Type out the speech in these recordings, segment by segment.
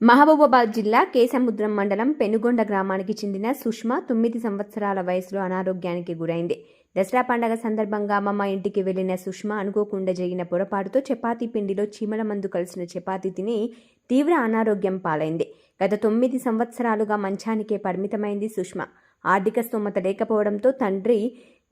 మహబూబాబాద్ జిల్లా కేసముద్రం మండలం పెనుగొండ గ్రామానికి చెందిన సుష్మా తొమ్మిది సంవత్సరాల వయసులో అనారోగ్యానికి గురైంది. దసరా పండగ సందర్భంగా అమ్మమ్మ ఇంటికి వెళ్ళిన సుష్మా అనుకోకుండా జరిగిన పొరపాటుతో చపాతీ పిండిలో చీమల మందు కలిసిన చపాతీ తిని తీవ్ర అనారోగ్యం పాలైంది. గత తొమ్మిది సంవత్సరాలుగా మంచానికే పరిమితమైంది సుష్మా. ఆర్థిక స్తోమత లేకపోవడంతో తండ్రి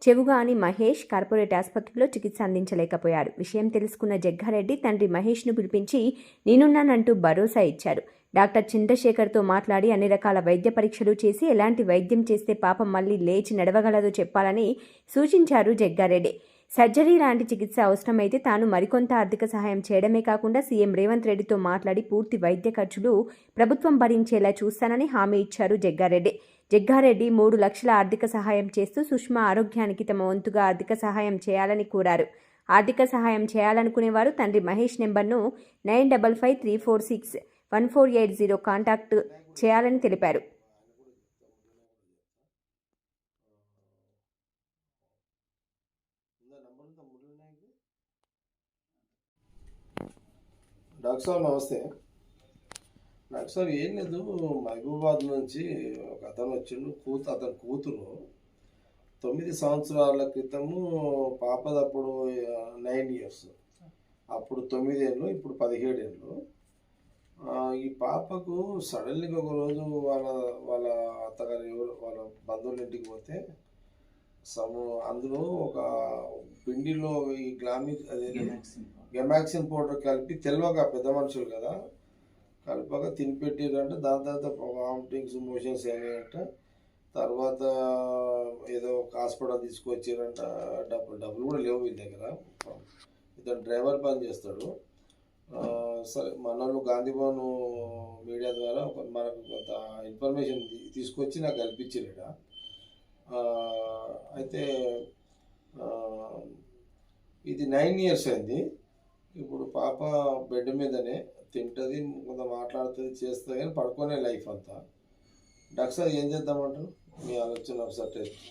చెవుగాని మహేష్ కార్పొరేట్ ఆసుపత్రిలో చికిత్స అందించలేకపోయాడు విషయం తెలుసుకున్న జగ్గారెడ్డి తండ్రి మహేష్ను పిలిపించి నేనున్నానంటూ భరోసా ఇచ్చారు. డాక్టర్ చంద్రశేఖర్తో మాట్లాడి అన్ని రకాల వైద్య పరీక్షలు చేసి ఎలాంటి వైద్యం చేస్తే పాపం మళ్ళీ లేచి నడవగలదో చెప్పాలని సూచించారు జగ్గారెడ్డి. సర్జరీ లాంటి చికిత్స అవసరమైతే తాను మరికొంత ఆర్థిక సహాయం చేయడమే కాకుండా సీఎం రేవంత్ రెడ్డితో మాట్లాడి పూర్తి వైద్య ఖర్చులు ప్రభుత్వం భరించేలా చూస్తానని హామీ ఇచ్చారు జగ్గారెడ్డి. జగ్గారెడ్డి మూడు లక్షల ఆర్థిక సహాయం చేస్తూ సుష్మా ఆరోగ్యానికి తమ వంతుగా ఆర్థిక సహాయం చేయాలని కోరారు. ఆర్థిక సహాయం చేయాలనుకునేవారు తండ్రి మహేష్ నెంబర్ను nine double five three four six one four eight zero contact చేయాలని తెలిపారు. డాక్టర్ సార్ నమస్తే. డాక్టర్ సార్ ఏం లేదు మహబూబాద్ నుంచి ఒక అతను వచ్చిండు కూతు అతని కూతురు. తొమ్మిది సంవత్సరాల క్రితము పాపదప్పుడు నైన్ ఇయర్స్. అప్పుడు తొమ్మిది ఏళ్ళు ఇప్పుడు పదిహేడు ఏళ్ళు ఈ పాపకు సడన్లీగా ఒక రోజు వాళ్ళ వాళ్ళ అత్తగారు ఎవరు వాళ్ళ బంధువుల ఇంటికి పోతే సము అందులో ఒక పిండిలో ఈ గ్లామిక్ అదే గెమాక్సిన్ పౌడర్ కలిపి తెలవక పెద్ద మనుషులు కదా. కలిపక తినిపెట్టిరంట దాని తర్వాత వామిటింగ్స్ మోషన్స్ అయినాయంట తర్వాత ఏదో ఒక హాస్పిటల్ తీసుకొచ్చారంట. డబ్బులు డబ్బులు కూడా లేవు వీళ్ళ దగ్గర. ఇతను డ్రైవర్ పని చేస్తాడు. సరే మనోళ్ళు గాంధీ మీడియా ద్వారా మనకు కొంత ఇన్ఫర్మేషన్ తీసుకొచ్చి నాకు కల్పించారట అయితే ఇది నైన్ ఇయర్స్ అయింది. ఇప్పుడు పాప బెడ్ మీదనే తింటుంది కొంత మాట్లాడుతుంది చేస్తుంది కానీ పడుకునే లైఫ్ అంతా. డాక్టర్ సార్ ఏం చేద్దామంటారు? మీ ఆలోచన ఒకసారి test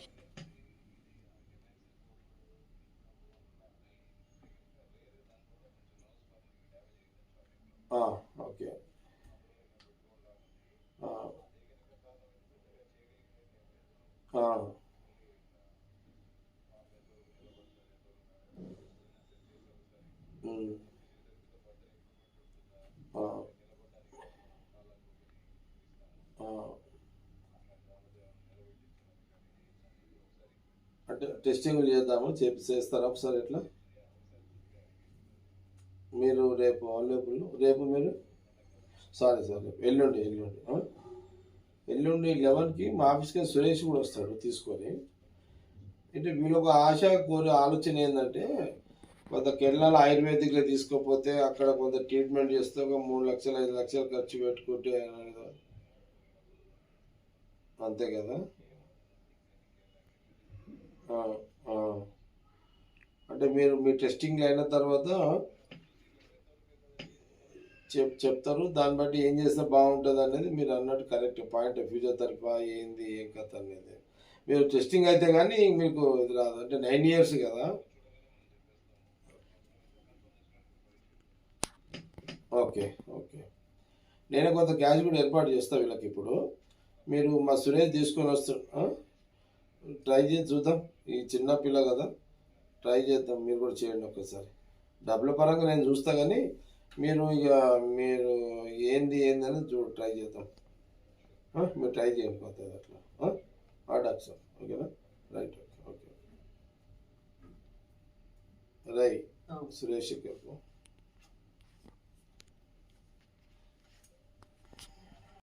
Ah, okay ah. ah. mm. అంటే టెస్టింగ్ చేద్దాము చేపి చేస్తారా ఒకసారి ఎట్లా మీరు రేపు అవైలబుల్ రేపు మీరు సారీ సారీ ఎల్లుండి ఎల్లుండి ఎల్లుండి లెవెన్కి మా ఆఫీస్కి సురేష్ కూడా వస్తాడు తీసుకొని. అంటే వీళ్ళు ఒక ఆశ కోరి ఆలోచన ఏంటంటే కొంత కేరళలో ఆయుర్వేదిక్లో తీసుకోపోతే అక్కడ కొంత ట్రీట్మెంట్ చేస్తే ఒక మూడు లక్షలు ఐదు లక్షలు ఖర్చు పెట్టుకుంటే అంతే కదా? అంటే మీరు మీ టెస్టింగ్ అయిన తర్వాత చెప్ చెప్తారు. దాన్ని బట్టి ఏం చేస్తే బాగుంటుంది అనేది మీరు అన్నట్టు కరెక్ట్ పాయింట్. ఫిజియోథెరపీ ఏంది ఏం కథ అనేది. మీరు టెస్టింగ్ అయితే కానీ మీకు ఇది రాదు. అంటే నైన్ ఇయర్స్ కదా. Okay okay. నేను కొంత క్యాష్ కూడా ఏర్పాటు చేస్తాను వీళ్ళకి ఇప్పుడు. మీరు మా సురేష్ తీసుకొని వస్తు ట్రై చేసి చూద్దాం. ఈ చిన్న పిల్ల కదా. ట్రై చేద్దాం. మీరు కూడా చేయండి ఒకసారి డబ్బుల పరంగా నేను చూస్తా కానీ మీరు ఇక మీరు ఏంది ఏంది అని చూ ట్రై చేద్దాం మీరు ట్రై చేయండి కొత్తది అట్లా. ఆ? ఆ డాక్టర్ సార్ ఓకేనా రైట్ ఓకే ఓకే రై సురేష్ గారు